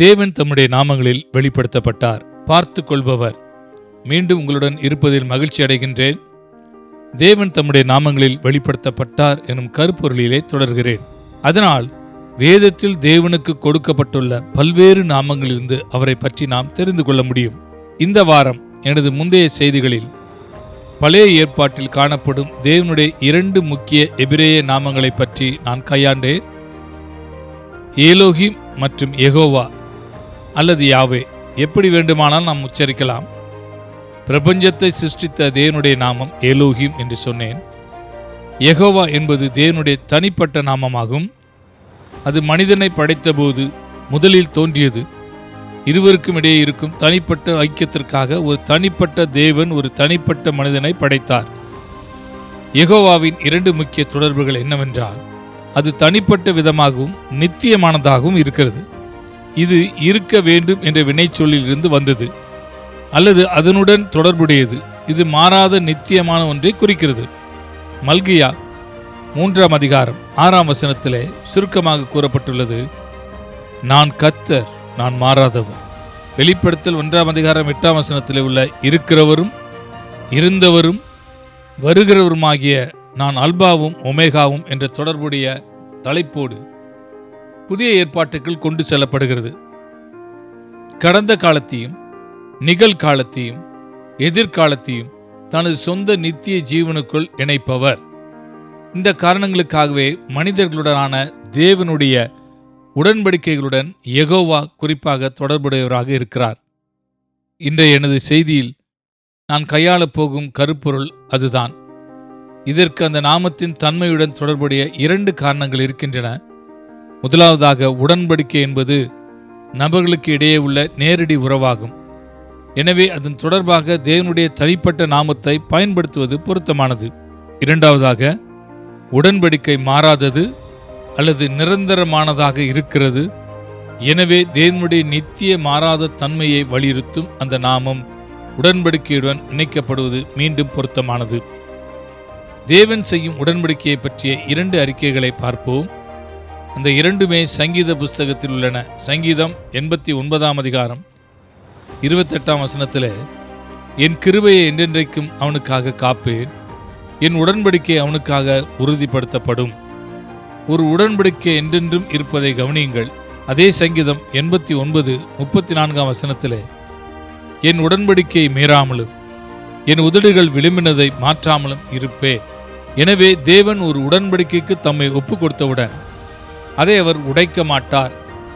தேவன் தம்முடைய நாமங்களில் வெளிப்படுத்தப்பட்டார். பார்த்து கொள்பவர் மீண்டும் உங்களுடன் இருப்பதில் மகிழ்ச்சி அடைகின்றேன். தேவன் தம்முடைய நாமங்களில் வெளிப்படுத்தப்பட்டார் எனும் கருப்பொருளிலே தொடர்கிறேன். அதனால் வேதத்தில் தேவனுக்கு கொடுக்கப்பட்டுள்ள பல்வேறு நாமங்களிலிருந்து அவரை பற்றி நாம் தெரிந்து கொள்ள முடியும். இந்த வாரம் எனது முந்தைய செய்திகளில் பழைய ஏற்பாட்டில் காணப்படும் தேவனுடைய இரண்டு முக்கிய எபிரேய நாமங்களை பற்றி நான் கையாண்டேன். ஏலோகிம் மற்றும் எகோவா அல்லது யாவே எப்படி வேண்டுமானால் நாம் உச்சரிக்கலாம். பிரபஞ்சத்தை சிருஷ்டித்த தேவனுடைய நாமம் ஏலோகிம் என்று சொன்னேன். எகோவா என்பது தேவனுடைய தனிப்பட்ட நாமமாகும். அது மனிதனை படைத்தபோது முதலில் தோன்றியது. இருவருக்கும் இடையே இருக்கும் தனிப்பட்ட ஐக்கியத்திற்காக ஒரு தனிப்பட்ட தேவன் ஒரு தனிப்பட்ட மனிதனை படைத்தார். எகோவாவின் இரண்டு முக்கிய தொடர்புகள் என்னவென்றால் அது தனிப்பட்ட விதமாகவும் நித்தியமானதாகவும் இருக்கிறது. இது இருக்க வேண்டும் என்ற வினைச்சொல்லிலிருந்து வந்தது அல்லது அதனுடன் தொடர்புடையது. இது மாறாத நித்தியமான ஒன்றை குறிக்கிறது. மல்கியா மூன்றாம் அதிகாரம் ஆறாம் வசனத்திலே சுருக்கமாக கூறப்பட்டுள்ளது நான் கத்தர் நான் மாறாதவர். வெளிப்படுத்தல் ஒன்றாம் அதிகாரம் எட்டாம் வசனத்திலே உள்ள இருக்கிறவரும் இருந்தவரும் வருகிறவருமாகிய நான் அல்பாவும் ஒமேகாவும் என்ற தொடர்புடைய தலைப்போடு புதிய ஏற்பாட்டுக்குள் கொண்டு செல்லப்படுகிறது. கடந்த காலத்தையும் நிகழ்காலத்தையும் எதிர்காலத்தையும் தனது சொந்த நித்திய ஜீவனுக்குள் இணைப்பவர். இந்த காரணங்களுக்காகவே மனிதர்களுடனான தேவனுடைய உடன்படிக்கைகளுடன் எகோவா குறிப்பாக தொடர்புடையவராக இருக்கிறார். இன்றைய எனது செய்தியில் நான் கையாளப் போகும் கருப்பொருள் அதுதான். இதற்கு அந்த நாமத்தின் தன்மையுடன் தொடர்புடைய இரண்டு காரணங்கள் இருக்கின்றன. முதலாவதாக உடன்படிக்கை என்பது நபர்களுக்கு இடையே உள்ள நேரடி உறவாகும். எனவே அதன் தொடர்பாக தேவனுடைய தனிப்பட்ட நாமத்தை பயன்படுத்துவது பொருத்தமானது. இரண்டாவதாக உடன்படிக்கை மாறாதது அல்லது நிரந்தரமானதாக இருக்கிறது. எனவே தேவனுடைய நித்திய மாறாத தன்மையை வலியுறுத்தும் அந்த நாமம் உடன்படிக்கையுடன் இணைக்கப்படுவது மீண்டும் பொருத்தமானது. தேவன் செய்யும் உடன்படிக்கையை பற்றிய இரண்டு அறிக்கைகளை பார்ப்போம். அந்த இரண்டுமே சங்கீத புஸ்தகத்தில் உள்ளன. சங்கீதம் எண்பத்தி ஒன்பதாம் அதிகாரம் இருபத்தெட்டாம் வசனத்தில் என் கிருபையை என்றென்றைக்கும் அவனுக்காக காப்பேன். என் உடன்படிக்கை அவனுக்காக உறுதிப்படுத்தப்படும். ஒரு உடன்படிக்கை என்றென்றும் இருப்பதை கவனியுங்கள். அதே சங்கீதம் எண்பத்தி ஒன்பது முப்பத்தி நான்காம் வசனத்தில் என் உடன்படிக்கையை மீறாமலும் என் உதடுகள் விளிம்பினதை மாற்றாமலும் இருப்பேன். எனவே தேவன் ஒரு உடன்படிக்கைக்கு தம்மை ஒப்பு கொடுத்தவுடன் அதை அவர் உடைக்க மாட்டார்.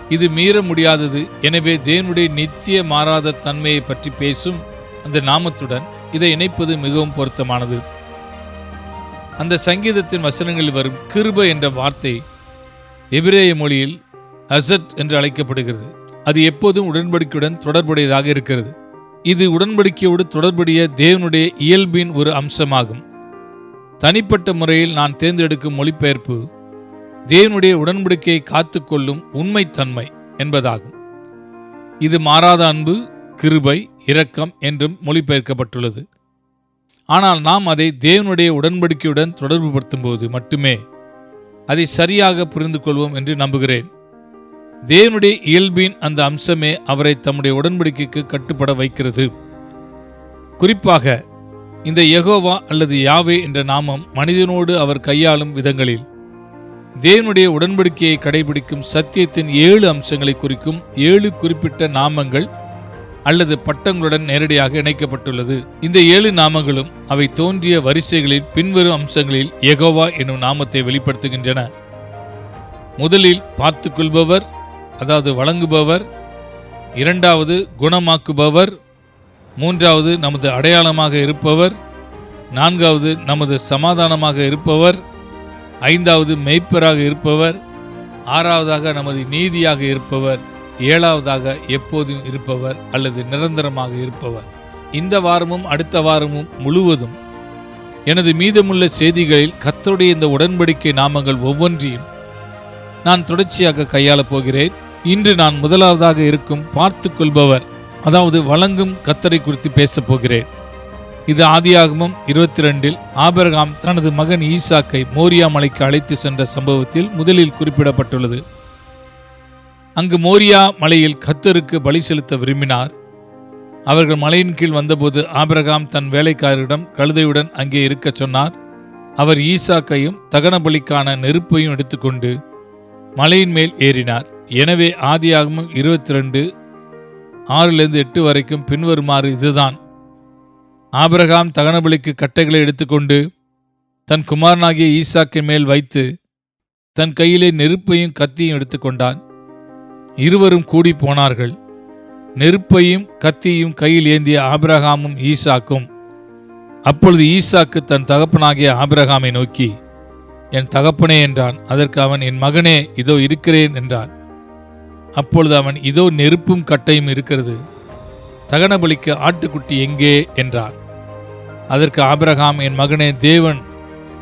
இது மீற முடியாதது. எனவே தேவனுடைய நித்திய மாறாத தன்மையை பற்றி பேசும் அந்த நாமத்துடன் இதை இணைப்பது மிகவும் பொருத்தமானது. அந்த சங்கீதத்தின் வசனங்களில் வரும் கிருப என்ற வார்த்தை எபிரேய மொழியில் அசட் என்று அழைக்கப்படுகிறது. அது எப்போதும் உடன்படிக்கையுடன் தொடர்புடையதாக இருக்கிறது. இது உடன்படிக்கையோடு தொடர்புடைய தேவனுடைய இயல்பின் ஒரு அம்சமாகும். தனிப்பட்ட முறையில் நான் தேர்ந்தெடுக்கும் மொழிபெயர்ப்பு தேவனுடைய உடன்படிக்கையை காத்துக்கொள்ளும் உண்மைத்தன்மை என்பதாகும். இது மாறாத அன்பு கிருபை இரக்கம் என்றும் மொழிபெயர்க்கப்பட்டுள்ளது. ஆனால் நாம் அதை தேவனுடைய உடன்படிக்கையுடன் தொடர்புபடுத்தும்போது மட்டுமே அதை சரியாக புரிந்து கொள்வோம் என்று நம்புகிறேன். தேவனுடைய இயல்பின் அந்த அம்சமே அவரை தம்முடைய உடன்படிக்கைக்கு கட்டுப்பட வைக்கிறது. குறிப்பாக இந்த யகோவா அல்லது யாவே என்ற நாமம் மனிதனோடு அவர் கையாளும் விதங்களில் தேவனுடைய உடன்படிக்கையை கடைபிடிக்கும் சத்தியத்தின் ஏழு அம்சங்களை குறிக்கும் ஏழு குறிப்பிட்ட நாமங்கள் அல்லது பட்டங்களுடன் நேரடியாக இணைக்கப்பட்டுள்ளது. இந்த ஏழு நாமங்களும் அவை தோன்றிய வரிசைகளில் பின்வரும் அம்சங்களில் எகோவா என்னும் நாமத்தை வெளிப்படுத்துகின்றன. முதலில் பார்த்துக்கொள்பவர் அதாவது வழங்குபவர் இரண்டாவது குணமாக்குபவர் மூன்றாவது நமது அடையாளமாக இருப்பவர் நான்காவது நமது சமாதானமாக இருப்பவர் ஐந்தாவது மெய்ப்பராக இருப்பவர் ஆறாவதாக நமது நீதியாக இருப்பவர் ஏழாவதாக எப்போதும் இருப்பவர் அல்லது நிரந்தரமாக இருப்பவர். இந்த வாரமும் அடுத்த வாரமும் முழுவதும் எனது மீதமுள்ள செய்திகளில் கத்தருடைய இந்த உடன்படிக்கை நாமங்கள் ஒவ்வொன்றையும் நான் தொடர்ச்சியாக கையாளப் போகிறேன். இன்று நான் முதலாவதாக இருக்கும் பார்த்து கொள்பவர் அதாவது வழங்கும் கத்தரை குறித்து பேசப் போகிறேன். இது ஆதியாகமும் இருபத்தி ரெண்டில் ஆபரகாம் தனது மகன் ஈசாக்கை மோரியா மலைக்கு அழைத்து சென்ற சம்பவத்தில் முதலில் குறிப்பிடப்பட்டுள்ளது. அங்கு மோரியா மலையில் கத்தருக்கு பலி செலுத்த விரும்பினார். அவர்கள் மலையின் கீழ் வந்தபோது ஆபரகாம் தன் வேலைக்காரரிடம் கழுதையுடன் அங்கே இருக்கச் சொன்னார். அவர் ஈசாக்கையும் தகன பலிக்கான நெருப்பையும் எடுத்துக்கொண்டு மலையின் மேல் ஏறினார். எனவே ஆதியாகமும் இருபத்தி ரெண்டு ஆறிலிருந்து எட்டு வரைக்கும் பின்வருமாறு இதுதான். ஆபிரகாம் தகனபலிக்கு கட்டைகளை எடுத்துக்கொண்டு தன் குமாரனாகிய ஈசாக்கின் மேல் வைத்து தன் கையிலே நெருப்பையும் கத்தியும் எடுத்துக்கொண்டான். இருவரும் கூடி போனார்கள். நெருப்பையும் கத்தியும் கையில் ஏந்திய ஆபிரகாமும் ஈசாக்கும் அப்பொழுது ஈசாக்கு தன் தகப்பனாகிய ஆபிரகாமை நோக்கி என் தகப்பனே என்றான். அதற்கு அவன் என் மகனே இதோ இருக்கிறேன் என்றான். அப்பொழுது அவன் இதோ நெருப்பும் கட்டையும் இருக்கிறது. தகனபலிக்கு ஆட்டுக்குட்டி எங்கே? என்றான். அதற்கு ஆபிரகாம் என் மகனே தேவன்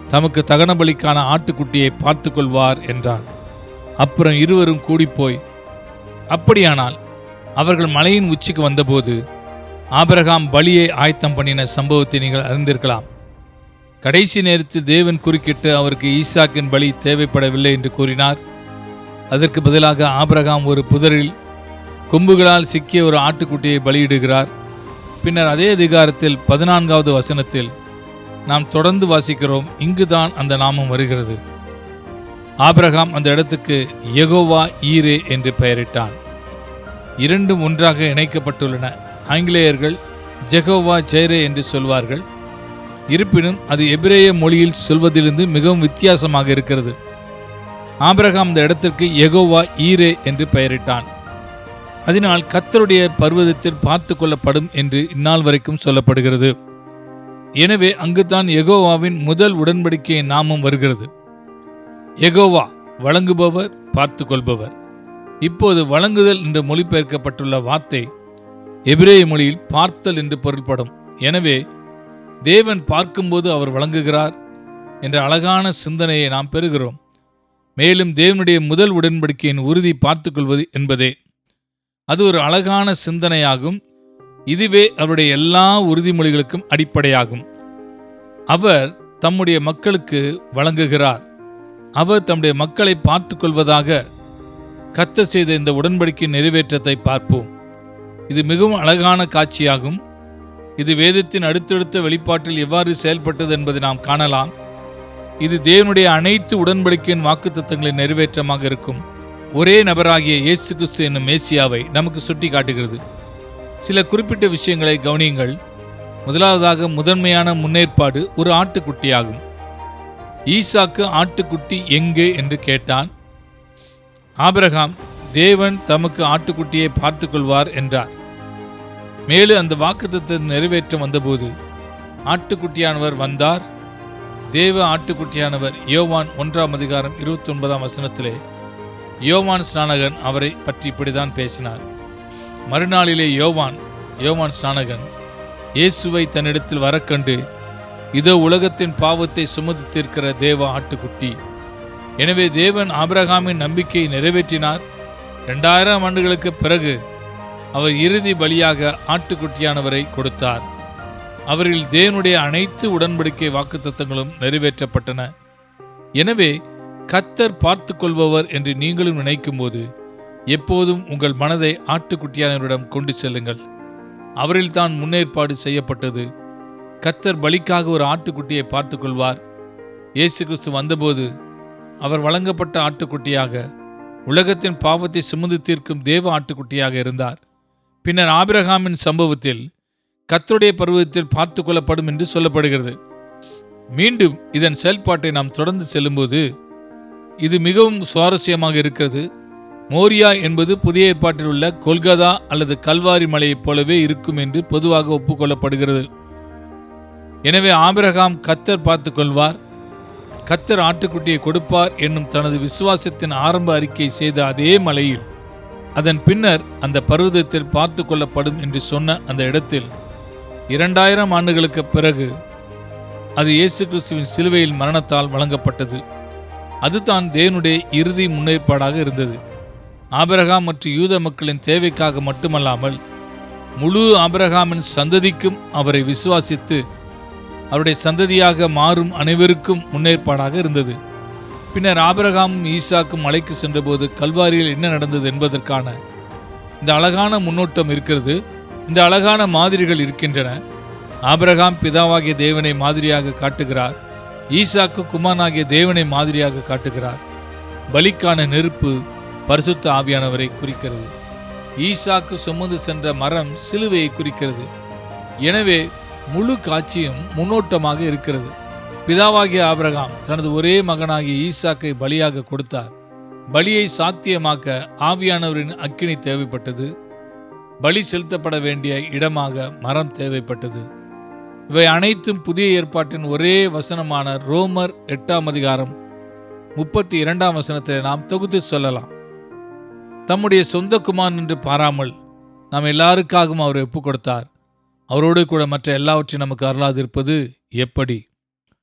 தமக்கு தகனபலிக்கான ஆட்டுக்குட்டியை பார்த்து கொள்வார் என்றான். அப்புறம் இருவரும் கூடிப்போய் அப்படியானால் அவர்கள் மலையின் உச்சிக்கு வந்தபோது ஆபிரகாம் பலியை ஆயத்தம் பண்ணின சம்பவத்தை நீங்கள் அறிந்திருக்கலாம். கடைசி நேரத்தில் தேவன் குறுக்கிட்டு அவருக்கு ஈசாக்கின் பலி தேவைப்படவில்லை என்று கூறினார். அதற்கு பதிலாக ஆபிரகாம் ஒரு புதரில் கொம்புகளால் சிக்கிய ஒரு ஆட்டுக்குட்டியை பலியிடுகிறார். பின்னர் அதே அதிகாரத்தில் பதினான்காவது வசனத்தில் நாம் தொடர்ந்து வாசிக்கிறோம். இங்குதான் அந்த நாமம் வருகிறது. ஆபிரகாம் அந்த இடத்துக்கு எகோவா ஈரே என்று பெயரிட்டான். இரண்டும் ஒன்றாக இணைக்கப்பட்டுள்ளன. ஆங்கிலேயர்கள் ஜெகோவா ஜெயரே என்று சொல்வார்கள். இருப்பினும் அது எபிரேய மொழியில் சொல்வதிலிருந்து மிகவும் வித்தியாசமாக இருக்கிறது. ஆபிரகாம் அந்த இடத்திற்கு எகோவா ஈரே என்று பெயரிட்டான். அதனால் கத்தருடைய பர்வதத்தில் பார்த்து கொள்ளப்படும் என்று இந்நாள் வரைக்கும் சொல்லப்படுகிறது. எனவே அங்குதான் எகோவாவின் முதல் உடன்படிக்கையின் நாமம் வருகிறது. எகோவா வழங்குபவர் பார்த்து கொள்பவர். இப்போது வழங்குதல் என்று மொழிபெயர்க்கப்பட்டுள்ள வார்த்தை எபிரேய மொழியில் பார்த்தல் என்று பொருள்படும். எனவே தேவன் பார்க்கும்போது அவர் வழங்குகிறார் என்ற அழகான சிந்தனையை நாம் பெறுகிறோம். மேலும் தேவனுடைய முதல் உடன்படிக்கையின் உறுதி பார்த்துக்கொள்வது என்பதே. அது ஒரு அழகான சிந்தனையாகும். இதுவே அவருடைய எல்லா உறுதிமொழிகளுக்கும் அடிப்படையாகும். அவர் தம்முடைய மக்களுக்கு வழங்குகிறார். அவர் தம்முடைய மக்களை பார்த்து கொள்வதாக கத்த செய்த இந்த உடன்படிக்கை நிறைவேற்றத்தை பார்ப்போம். இது மிகவும் அழகான காட்சியாகும். இது வேதத்தின் அடுத்தடுத்த வெளிப்பாட்டில் எவ்வாறு செயல்பட்டது என்பதை நாம் காணலாம். இது தேவனுடைய அனைத்து உடன்படிக்கையின் வாக்குத்தத்தங்களின் நிறைவேற்றமாக இருக்கும். ஒரே நபராகிய இயேசு கிறிஸ்து என்னும் மேசியாவை நமக்கு சுட்டி காட்டுகிறது சில குறிப்பிட்ட விஷயங்களை கவனியுங்கள். முதலாவதாக முதன்மையான முன்னேற்பாடு ஒரு ஆட்டுக்குட்டியாகும். ஈசாக்கு ஆட்டுக்குட்டி எங்கே என்று கேட்டான். ஆபிரகாம் தேவன் தமக்கு ஆட்டுக்குட்டியை பார்த்து கொள்வார் என்றார். மேலும் அந்த வாக்குத்தத்தை நிறைவேற்றம் வந்தபோது ஆட்டுக்குட்டியானவர் வந்தார். தேவ ஆட்டுக்குட்டியானவர் யோவான் ஒன்றாம் அதிகாரம் இருபத்தி ஒன்பதாம் வசனத்திலே யோவான் ஸ்நானகன் அவரை பற்றி இப்படிதான் பேசினார். மறுநாளிலே யோவான் யோவான் ஸ்நானகன் இயேசுவை தன்னிடத்தில் வரக்கண்டு இதோ உலகத்தின் பாவத்தை சுமந்து தீர்க்கிற தேவ ஆட்டுக்குட்டி. எனவே தேவன் ஆபிரகாமின் நம்பிக்கையை நிறைவேற்றினார். ரெண்டாயிரம் ஆண்டுகளுக்கு பிறகு அவர் இறுதி பலியாக ஆட்டுக்குட்டியானவரை கொடுத்தார். அவரில் தேவனுடைய அனைத்து உடன்படிக்கை வாக்குத்தத்தங்களும் நிறைவேற்றப்பட்டன. எனவே கத்தர் பார்த்து கொள்பவர் என்று நீங்களும் நினைக்கும்போது எப்போதும் உங்கள் மனதை ஆட்டுக்குட்டியானவரிடம் கொண்டு செல்லுங்கள். அவரில் தான் முன்னேற்பாடு செய்யப்பட்டது. கத்தர் பலிக்காக ஒரு ஆட்டுக்குட்டியை பார்த்து கொள்வார் இயேசு கிறிஸ்து வந்தபோது அவர் வழங்கப்பட்ட ஆட்டுக்குட்டியாக உலகத்தின் பாவத்தை சுமந்து தீர்க்கும் தேவ ஆட்டுக்குட்டியாக இருந்தார். பின்னர் ஆபிரகாமின் சம்பவத்தில் கத்தருடைய பருவத்தில் பார்த்து கொள்ளப்படும் என்று சொல்லப்படுகிறது. மீண்டும் இதன் செயல்பாட்டை நாம் தொடர்ந்து செல்லும்போது இது மிகவும் சுவாரஸ்யமாக இருக்கிறது. மோரியா என்பது புதிய ஏற்பாட்டில் உள்ள கொல்கதா அல்லது கல்வாரி மலையைப் போலவே இருக்கும் என்று பொதுவாக ஒப்புக்கொள்ளப்படுகிறது. எனவே ஆபிரகாம் கத்தர் பார்த்து கொள்வார் கத்தர் ஆட்டுக்குட்டியை கொடுப்பார் என்னும் தனது விசுவாசத்தின் ஆரம்ப அறிக்கை செய்த அதே மலையில் அதன் பின்னர் அந்த பர்வதத்தில் பார்த்து கொள்ளப்படும் என்று சொன்ன அந்த இடத்தில் இரண்டாயிரம் ஆண்டுகளுக்கு பிறகு அது இயேசு கிறிஸ்துவின் சிலுவையில் மரணத்தால் வழங்கப்பட்டது. அதுதான் தேவனுடைய இறுதி முன்னேற்பாடாக இருந்தது. ஆபிரகாம் மற்றும் யூத மக்களின் தேவைக்காக மட்டுமல்லாமல் முழு ஆபிரகாமின் சந்ததிக்கும் அவரை விசுவாசித்து அவருடைய சந்ததியாக மாறும் அனைவருக்கும் முன்னேற்பாடாக இருந்தது. பின்னர் ஆபிரகாமும் ஈசாக்கும் மலைக்கு சென்றபோது கல்வாரியில் என்ன நடந்தது என்பதற்கான இந்த அழகான முன்னோட்டம் இருக்கிறது. இந்த அழகான மாதிரிகள் இருக்கின்றன. ஆபிரகாம் பிதாவாகிய தேவனை மாதிரியாக காட்டுகிறார். ஈசாக்கு குமாரனாகிய தேவனை மாதிரியாக காட்டுகிறார். பலிக்கான நெருப்பு பரிசுத்த ஆவியானவரை குறிக்கிறது. ஈசாக்கு சுமந்து சென்ற மரம் சிலுவையை குறிக்கிறது. எனவே முழு காட்சியும் முன்னோட்டமாக இருக்கிறது. பிதாவாகிய ஆபிரகாம் தனது ஒரே மகனாகிய ஈசாக்கை பலியாக கொடுத்தார். பலியை சாத்தியமாக்க ஆவியானவரின் அக்கினி தேவைப்பட்டது. பலி செலுத்தப்பட வேண்டிய இடமாக மரம் தேவைப்பட்டது. இவை அனைத்தும் புதிய ஏற்பாட்டின் ஒரே வசனமான ரோமர் எட்டாம் அதிகாரம் முப்பத்தி இரண்டாம் வசனத்தை நாம் தொகுத்து சொல்லலாம். தம்முடைய சொந்த குமாரன் என்று பாராமல் நாம் எல்லாருக்காகவும் அவர் ஒப்பு கொடுத்தார். அவரோடு கூட மற்ற எல்லாவற்றையும் நமக்கு அருளாதிருப்பது எப்படி?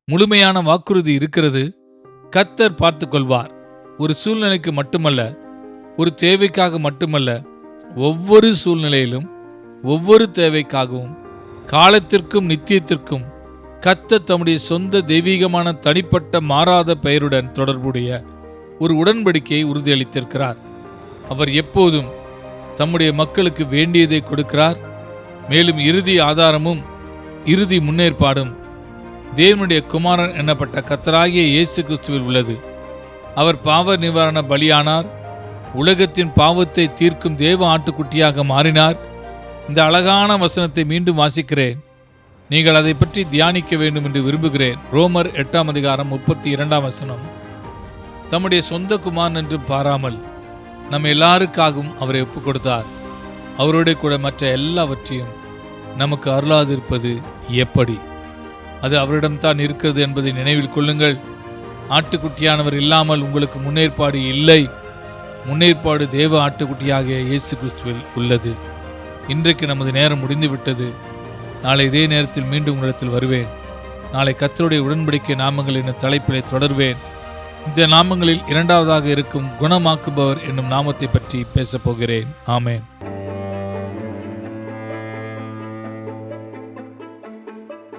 முழுமையான வாக்குறுதி இருக்கிறது. கத்தர் பார்த்து கொள்வார். ஒரு சூழ்நிலைக்கு மட்டுமல்ல ஒரு தேவைக்காக மட்டுமல்ல ஒவ்வொரு சூழ்நிலையிலும் ஒவ்வொரு தேவைக்காகவும் காலத்திற்கும் நித்தியத்திற்கும் கத்த தம்முடைய சொந்த தெய்வீகமான தனிப்பட்ட மாறாத பெயருடன் தொடர்புடைய ஒரு உடன்படிக்கையை உறுதியளித்திருக்கிறார். அவர் எப்போதும் தம்முடைய மக்களுக்கு வேண்டியதை கொடுக்கிறார். மேலும் இறுதி ஆதாரமும் இறுதி முன்னேற்பாடும் தேவனுடைய குமாரன் எனப்பட்ட கத்தராகிய இயேசு கிறிஸ்துவில் உள்ளது. அவர் பாவ நிவாரண பலியானார். உலகத்தின் பாவத்தை தீர்க்கும் தேவ ஆட்டுக்குட்டியாக மாறினார். இந்த அழகான வசனத்தை மீண்டும் வாசிக்கிறேன். நீங்கள் அதை பற்றி தியானிக்க வேண்டும் என்று விரும்புகிறேன். ரோமர் எட்டாம் அதிகாரம் முப்பத்தி இரண்டாம் வசனம். தம்முடைய சொந்த குமாரன் என்று பாராமல் நம்ம எல்லாருக்காகவும் அவரை ஒப்புக் கொடுத்தார் அவரோட கூட மற்ற எல்லாவற்றையும் நமக்கு அருளாதிருப்பது எப்படி? அது அவரிடம்தான் இருக்கிறது என்பதை நினைவில் கொள்ளுங்கள். ஆட்டுக்குட்டியானவர் இல்லாமல் உங்களுக்கு முன்னேற்பாடு இல்லை. முன்னேற்பாடு தேவ ஆட்டுக்குட்டியாகிய இயேசு கிறிஸ்துவில் உள்ளது. இன்றைக்கு நமது நேரம் முடிந்துவிட்டது. நாளை இதே நேரத்தில் மீண்டும் உங்களிடத்தில் வருவேன். நாளை கத்தருடைய உடன்படிக்கை நாமங்கள் என்னும் தலைப்பிலே தொடர்வேன். இந்த நாமங்களில் இரண்டாவதாக இருக்கும் குணமாக்குபவர் என்னும் நாமத்தை பற்றி பேசப் போகிறேன். ஆமேன்.